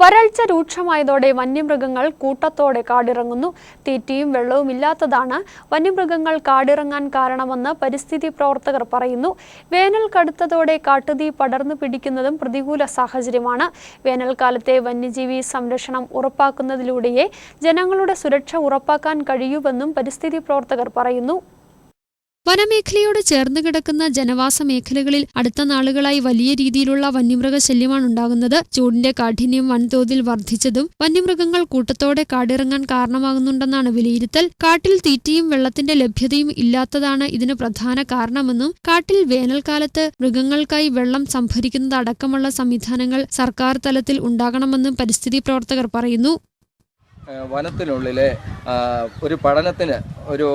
വരൾച്ച രൂക്ഷമായതോടെ വന്യമൃഗങ്ങൾ കൂട്ടത്തോടെ കാടിറങ്ങുന്നു. തീറ്റയും വെള്ളവും ഇല്ലാത്തതാണ് വന്യമൃഗങ്ങൾ കാടിറങ്ങാൻ കാരണമെന്ന് പരിസ്ഥിതി പ്രവർത്തകർ പറയുന്നു. വേനൽ കടുത്തതോടെ കാട്ടുതീ പടർന്നു പിടിക്കുന്നതും പ്രതികൂല സാഹചര്യമാണ്. വേനൽക്കാലത്തെ വന്യജീവി സംരക്ഷണം ഉറപ്പാക്കുന്നതിലൂടെയേ ജനങ്ങളുടെ സുരക്ഷ ഉറപ്പാക്കാൻ കഴിയൂവെന്നും പരിസ്ഥിതി പ്രവർത്തകർ പറയുന്നു. വനമേഖലയോട് ചേർന്ന് കിടക്കുന്ന ജനവാസ മേഖലകളിൽ അടുത്ത നാളുകളായി വലിയ രീതിയിലുള്ള വന്യമൃഗ ശല്യമാണ് ഉണ്ടാകുന്നത്. ചൂടിന്റെ കാഠിന്യം വൻതോതിൽ വർദ്ധിച്ചതും വന്യമൃഗങ്ങൾ കൂട്ടത്തോടെ കാടിറങ്ങാൻ കാരണമാകുന്നുണ്ടെന്നാണ് വിലയിരുത്തൽ. കാട്ടിൽ തീറ്റയും വെള്ളത്തിന്റെ ലഭ്യതയും ഇല്ലാത്തതാണ് ഇതിന് പ്രധാന കാരണമെന്നും കാട്ടിൽ വേനൽക്കാലത്ത് മൃഗങ്ങൾക്കായി വെള്ളം സംഭരിക്കുന്നതടക്കമുള്ള സംവിധാനങ്ങൾ സർക്കാർ തലത്തിൽ ഉണ്ടാകണമെന്നും പരിസ്ഥിതി പ്രവർത്തകർ പറയുന്നു. വനത്തിനുള്ളിലെ ഒരു പഠനത്തിന് ഒരു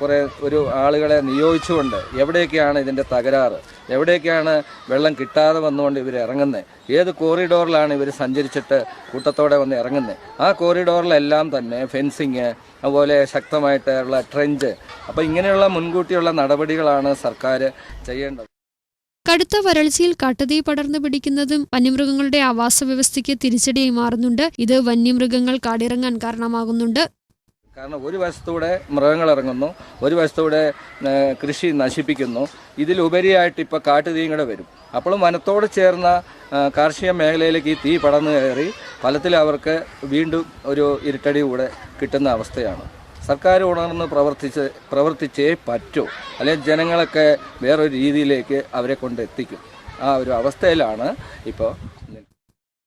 കുറേ ഒരു ആളുകളെ നിയോഗിച്ചുകൊണ്ട് എവിടെയൊക്കെയാണ് ഇതിന്റെ തകരാറ്? എവിടെയൊക്കെയാണ് വെള്ളം കിട്ടാതെ വന്നുകൊണ്ട് ഇവർ ഇറങ്ങുന്നത് ഏത് കോറിഡോറിലാണ് ഇവർ സഞ്ചരിച്ചിട്ട് കൂട്ടത്തോടെ വന്ന് ഇറങ്ങുന്നത് ആ കോറിഡോറിലെല്ലാം തന്നെ ഫെൻസിങ് അതുപോലെ ശക്തമായിട്ടുള്ള ട്രെഞ്ച്. അപ്പോൾ ഇങ്ങനെയുള്ള മുൻകൂട്ടിയുള്ള നടപടികളാണ് സർക്കാർ ചെയ്യേണ്ടത്. കടുത്ത വരൾച്ചയിൽ കാട്ടുതീ പടർന്നു പിടിക്കുന്നതും വന്യമൃഗങ്ങളുടെ ആവാസ വ്യവസ്ഥയ്ക്ക് തിരിച്ചടിയായി മാറുന്നുണ്ട്. ഇത് വന്യമൃഗങ്ങൾ കാടിറങ്ങാൻ കാരണമാകുന്നുണ്ട്. കാരണം ഒരു വശത്തൂടെ മൃഗങ്ങൾ ഇറങ്ങുന്നു ഒരു വശത്തൂടെ കൃഷി നശിപ്പിക്കുന്നു. ഇതിലുപരിയായിട്ട് ഇപ്പോൾ കാട്ടുതീയും കൂടെ വരും. അപ്പോഴും വനത്തോട് ചേർന്ന കാർഷിക മേഖലയിലേക്ക് ഈ തീ പടർന്നു കയറി ഫലത്തിൽ അവർക്ക് വീണ്ടും ഒരു ഇരുട്ടടി കൂടെ കിട്ടുന്ന അവസ്ഥയാണ്. സർക്കാർ ഉണർന്ന് പ്രവർത്തിച്ച് പ്രവർത്തിച്ചേ പറ്റൂ. അല്ലെങ്കിൽ ജനങ്ങളൊക്കെ വേറൊരു രീതിയിലേക്ക് അവരെ കൊണ്ട് എത്തിക്കും ആ ഒരു അവസ്ഥയിലാണ് ഇപ്പോൾ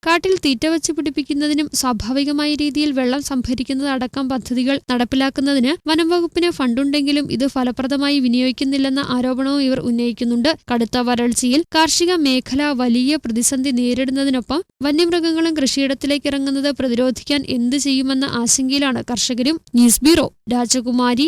കാട്ടിൽ തീറ്റ വെച്ച് പിടിപ്പിക്കുന്നതിനും സ്വാഭാവികമായ രീതിയിൽ വെള്ളം സംഭരിക്കുന്നതടക്കം പദ്ധതികൾ നടപ്പിലാക്കുന്നതിന് വനം വകുപ്പിന് ഫണ്ടുണ്ടെങ്കിലും ഇത് ഫലപ്രദമായി വിനിയോഗിക്കുന്നില്ലെന്ന ആരോപണവും ഇവർ ഉന്നയിക്കുന്നുണ്ട്. കടുത്ത വരൾച്ചയിൽ കാർഷിക മേഖല വലിയ പ്രതിസന്ധി നേരിടുന്നതിനൊപ്പം വന്യമൃഗങ്ങളും കൃഷിയിടത്തിലേക്ക് ഇറങ്ങുന്നത് പ്രതിരോധിക്കാൻ എന്ത് ചെയ്യുമെന്ന ആശങ്കയിലാണ് കർഷകരും. ന്യൂസ് ബ്യൂറോ രാജകുമാരി